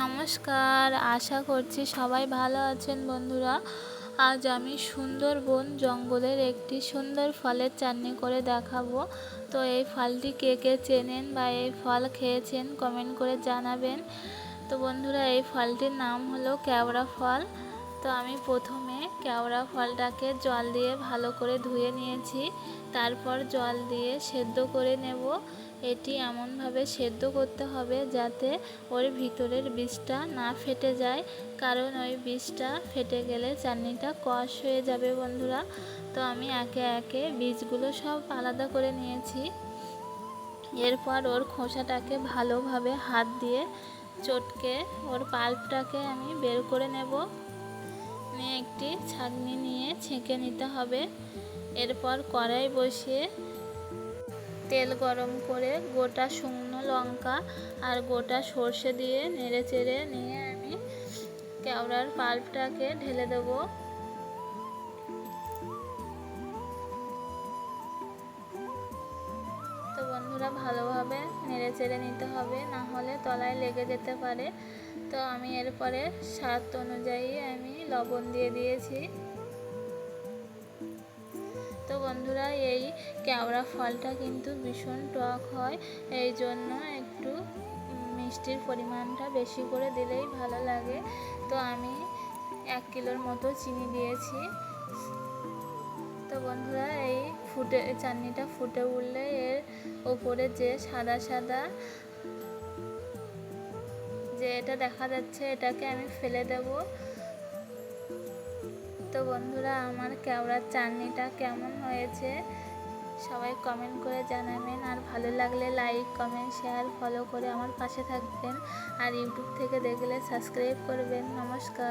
নমস্কার, আশা করছি সবাই ভালো আছেন বন্ধুরা। আজ আমি সুন্দরবন জঙ্গলের একটি সুন্দর ফলের চাটনি করে দেখাবো। তো এই ফলটি কে কে চেনেন বা এই ফল খেয়েছেন কমেন্ট করে জানাবেন। তো বন্ধুরা, এই ফলটির নাম হলো কেওড়া ফল। তো আমি প্রথমে কেওড়া ফলটাকে জল দিয়ে ভালো করে ধুয়ে নিয়েছি। তারপর জল দিয়ে সেদ্ধ করে নেব। এটি এমনভাবে সেদ্ধ করতে হবে যাতে ওর ভিতরের বীজটা না ফেটে যায়, কারণ ওই বীজটা ফেটে গেলে চাটনিটা কষ হয়ে যাবে বন্ধুরা। তো আমি একে একে বীজগুলো সব আলাদা করে নিয়েছি। এরপর ওর খোসাটাকে ভালোভাবে হাত দিয়ে চটকে ওর পাল্পটাকে আমি বের করে নেব। নিয়ে একটি ছাঁকনি নিয়ে ছেঁকে নিতে হবে। এরপর কড়াই বসিয়ে তেল গরম করে গোটা শুকনো লঙ্কা আর গোটা সর্ষে দিয়ে নেড়ে চেড়ে নিয়ে আমি কেওড়ার পাল্পটাকে ঢেলে দেব। বন্ধুরা ভালোভাবে নেড়ে চেড়ে নিতে হবে, না হলে তলায় লেগে যেতে পারে। তো আমি এরপরে স্বাদ অনুযায়ী আমি লবণ দিয়ে দিয়েছি। তো বন্ধুরা, এই কেওড়া ফলটা কিন্তু ভীষণ টক হয়, এই জন্য একটু মিষ্টির পরিমাণটা বেশি করে দিলেই ভালো লাগে। তো আমি এক কিলোর মতো চিনি দিয়েছি। তো বন্ধুরা, এই ফুটে, চাটনিটা ফুটে উঠলে এর ওপরে যে সাদা সাদা যে এটা দেখা যাচ্ছে, এটাকে আমি ফেলে দেব। তো বন্ধুরা, আমার কেওড়ার চাটনিটা কেমন হয়েছে সবাই কমেন্ট করে জানাবেন। আর ভালো লাগলে লাইক কমেন্ট শেয়ার ফলো করে আমার পাশে থাকবেন। আর ইউটিউব থেকে দেখলে সাবস্ক্রাইব করবেন। নমস্কার।